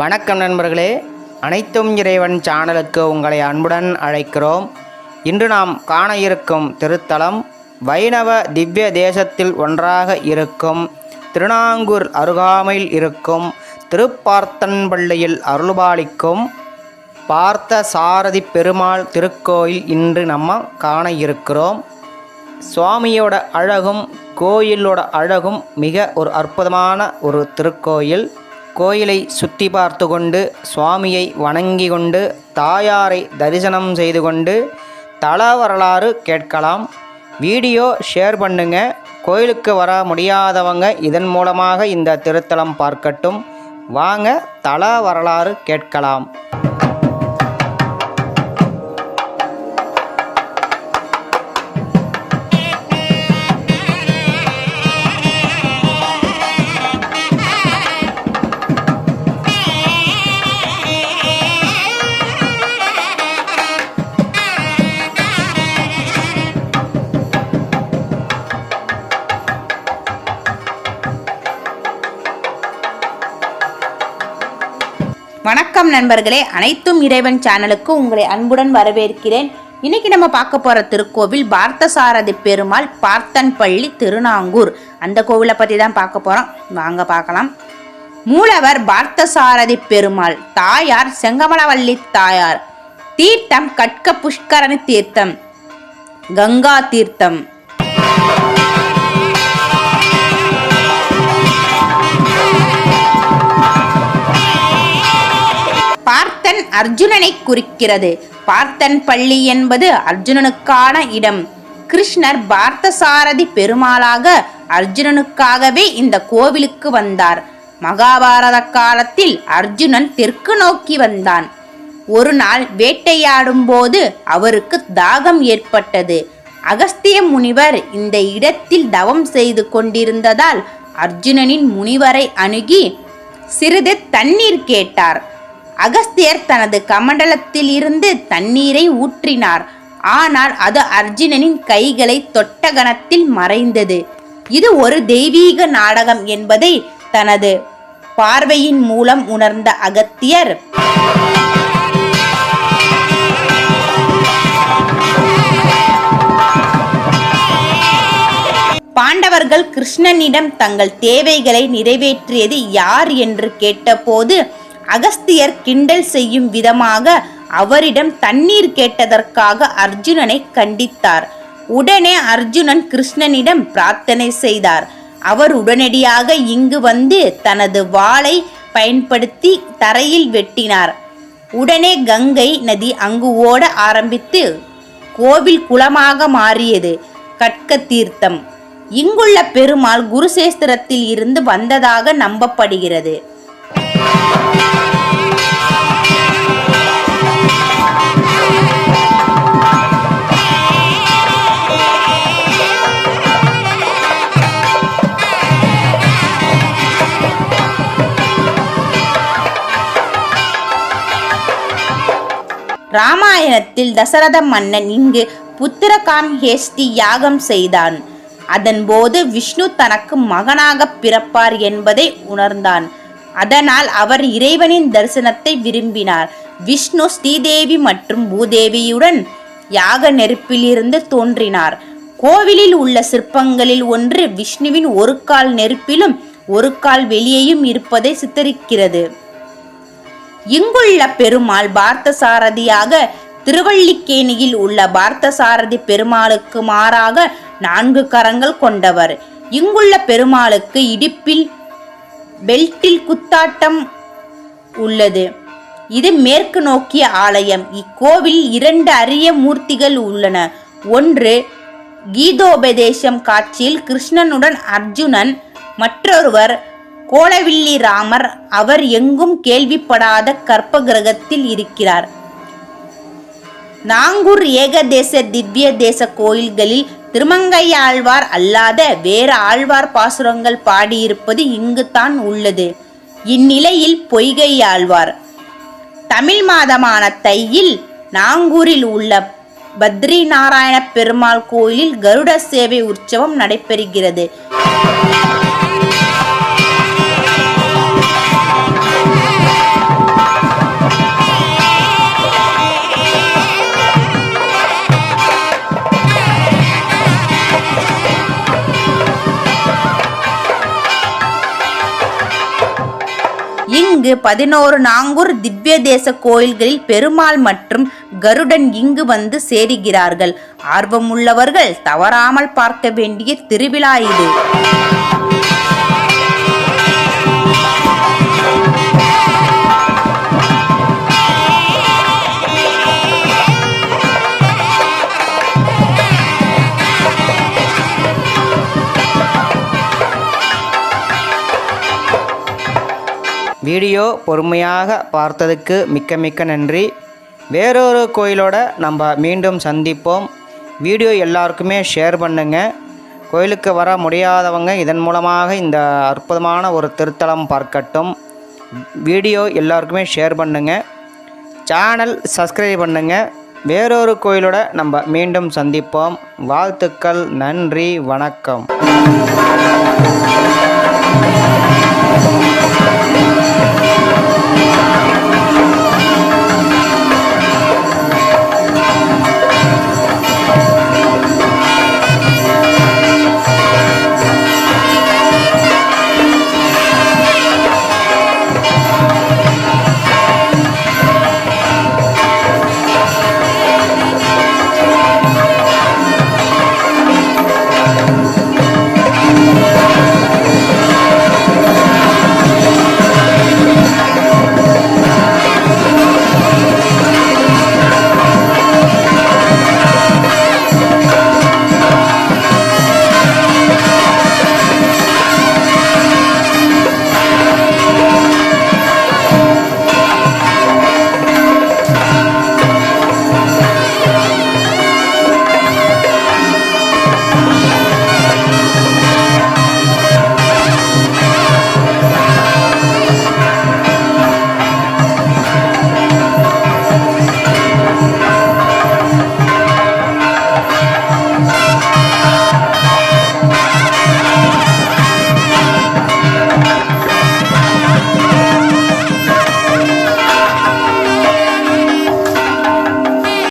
வணக்கம் நண்பர்களே. அனைத்தும் இறைவன் சேனலுக்கு உங்களை அன்புடன் அழைக்கிறோம். இன்று நாம் காண இருக்கும் திருத்தலம் வைணவ திவ்ய தேசத்தில் ஒன்றாக இருக்கும். திருநாங்கூர் அருகாமையில் இருக்கும் திருப்பார்த்தன்பள்ளியில் அருள்பாலிக்கும் பார்த்த சாரதி பெருமாள் திருக்கோயில் இன்று நம்ம காண இருக்கிறோம். சுவாமியோட அழகும் கோயிலோட அழகும் மிக ஒரு அற்புதமான ஒரு திருக்கோயில். கோயிலை சுற்றி பார்த்து கொண்டு சுவாமியை வணங்கி கொண்டு தாயாரை தரிசனம் செய்து கொண்டு தல வரலாறு கேட்கலாம். வீடியோ ஷேர் பண்ணுங்க. கோயிலுக்கு வர முடியாதவங்க இதன் மூலமாக இந்த திருத்தலம் பார்க்கட்டும். வாங்க தல வரலாறு கேட்கலாம். வணக்கம் நண்பர்களே. அனைத்தும் இறைவன் சேனலுக்கு உங்களை அன்புடன் வரவேற்கிறேன். இன்னைக்கு நம்ம பார்க்க போற திருக்கோவில் பார்த்தசாரதி பெருமாள் பார்த்தன்பள்ளி திருநாங்கூர். அந்த கோவிலை பத்தி தான் பார்க்க போறோம். வாங்க பார்க்கலாம். மூலவர் பார்த்தசாரதி பெருமாள் தாயார் செங்கமலவல்லி தாயார் தீர்த்தம் கட்க புஷ்கரணி தீர்த்தம் கங்கா தீர்த்தம். அர்ஜுனனை குறிக்கிறது. பார்த்தன் பள்ளி என்பது அர்ஜுனனுக்கான இடம். கிருஷ்ணர் பார்த்தசாரதி பெருமாளாக அர்ஜுனனுக்காகவே இந்த கோவிலுக்கு வந்தார். மகாபாரத காலத்தில் அர்ஜுனன் தெற்கு நோக்கி வந்தான். ஒரு நாள் வேட்டையாடும் போது அவருக்கு தாகம் ஏற்பட்டது. அகஸ்திய முனிவர் இந்த இடத்தில் தவம் செய்து கொண்டிருந்ததால் அர்ஜுனனின் முனிவரை அணுகி சிறிது தண்ணீர் கேட்டார். அகஸ்தியர் தனது கமண்டலத்தில் இருந்து தண்ணீரை ஊற்றினார். ஆனால் அது அர்ஜுனனின் கைகளை தொட்ட கணத்தில் மறைந்தது. இது ஒரு தெய்வீக நாடகம் என்பதை தனது பார்வையின் மூலம் உணர்ந்த அகத்தியர். பாண்டவர்கள் கிருஷ்ணனிடம் தங்கள் தேவைகளை நிறைவேற்றியது யார் என்று கேட்டபோது அகஸ்தியர் கிண்டல் செய்யும் விதமாக அவரிடம் தண்ணீர் கேட்டதற்காக அர்ஜுனனை கண்டித்தார். உடனே அர்ஜுனன் கிருஷ்ணனிடம் பிரார்த்தனை செய்தார். அவர் உடனடியாக இங்கு வந்து தனது வாளை பயன்படுத்தி தரையில் வெட்டினார். உடனே கங்கை நதி அங்கு ஓட ஆரம்பித்து கோவில் குளமாக மாறியது. கட்க தீர்த்தம் இங்குள்ள பெருமாள் குருசேஸ்திரத்தில் இருந்து வந்ததாக நம்பப்படுகிறது. ராமாயணத்தில் தசரத மன்னன் இங்கு புத்திரகாம்ஹேஷ்டி யாகம் செய்தான். அதன்போது விஷ்ணு தனக்கு மகனாக பிறப்பார் என்பதை உணர்ந்தான். அதனால் அவர் இறைவனின் தரிசனத்தை விரும்பினார். விஷ்ணு ஸ்ரீதேவி மற்றும் பூதேவியுடன் யாக நெருப்பிலிருந்து தோன்றினார். கோவிலில் உள்ள சிற்பங்களில் ஒன்று விஷ்ணுவின் ஒரு கால் நெருப்பிலும் ஒரு கால் வெளியேயும் இருப்பதை சித்தரிக்கிறது. இங்குள்ள பெருமாள் பார்த்தசாரதியாக திருவள்ளிக்கேணியில் உள்ள பார்த்தசாரதி பெருமாளுக்கு மாறாக நான்கு கரங்கள் கொண்டவர். இங்குள்ள பெருமாளுக்கு இடுப்பில் பெல்ட்டில் குத்தாட்டம் உள்ளது. இது மேற்கு நோக்கிய ஆலயம். இக்கோவில் இரண்டு அரிய மூர்த்திகள் உள்ளன. ஒன்று கீதோபதேசம் காட்சியில் கிருஷ்ணனுடன் அர்ஜுனன் மற்றொருவர் கோலவில்லி ராமர் அவர் எங்கும் கேள்விப்படாத கற்ப கிரகத்தில் இருக்கிறார். நாங்கூர் ஏகதேச திவ்ய தேச கோயில்களில் திருமங்கை ஆழ்வார் அல்லாத வேறு ஆழ்வார் பாசுரங்கள் பாடியிருப்பது இங்குதான் உள்ளது. இந்நிலையில் பொய்கை ஆழ்வார் தமிழ் மாதமான தையில் நாங்கூரில் உள்ள பத்ரி நாராயண பெருமாள் கோயிலில் கருட சேவை உற்சவம் நடைபெறுகிறது. இங்கு பதினோரு நாங்கூர் திவ்ய தேச கோயில்களில் பெருமாள் மற்றும் கருடன் இங்கு வந்து சேருகிறார்கள். ஆர்வமுள்ளவர்கள் தவறாமல் பார்க்க வேண்டிய திருவிழா இது. வீடியோ பொறுமையாக பார்த்ததுக்கு மிக்க மிக்க நன்றி. வேறொரு கோயிலோட நம்ம மீண்டும் சந்திப்போம். வீடியோ எல்லாருக்குமே ஷேர் பண்ணுங்க. கோயிலுக்கு வர முடியாதவங்க இதன் மூலமாக இந்த அற்புதமான ஒரு திருத்தலம் பார்க்கட்டும். வீடியோ எல்லாருக்குமே ஷேர் பண்ணுங்க. சேனல் சப்ஸ்கிரைப் பண்ணுங்கள் வேறொரு கோயிலோட நம்ம மீண்டும் சந்திப்போம். வாழ்த்துக்கள் நன்றி வணக்கம். Thank you.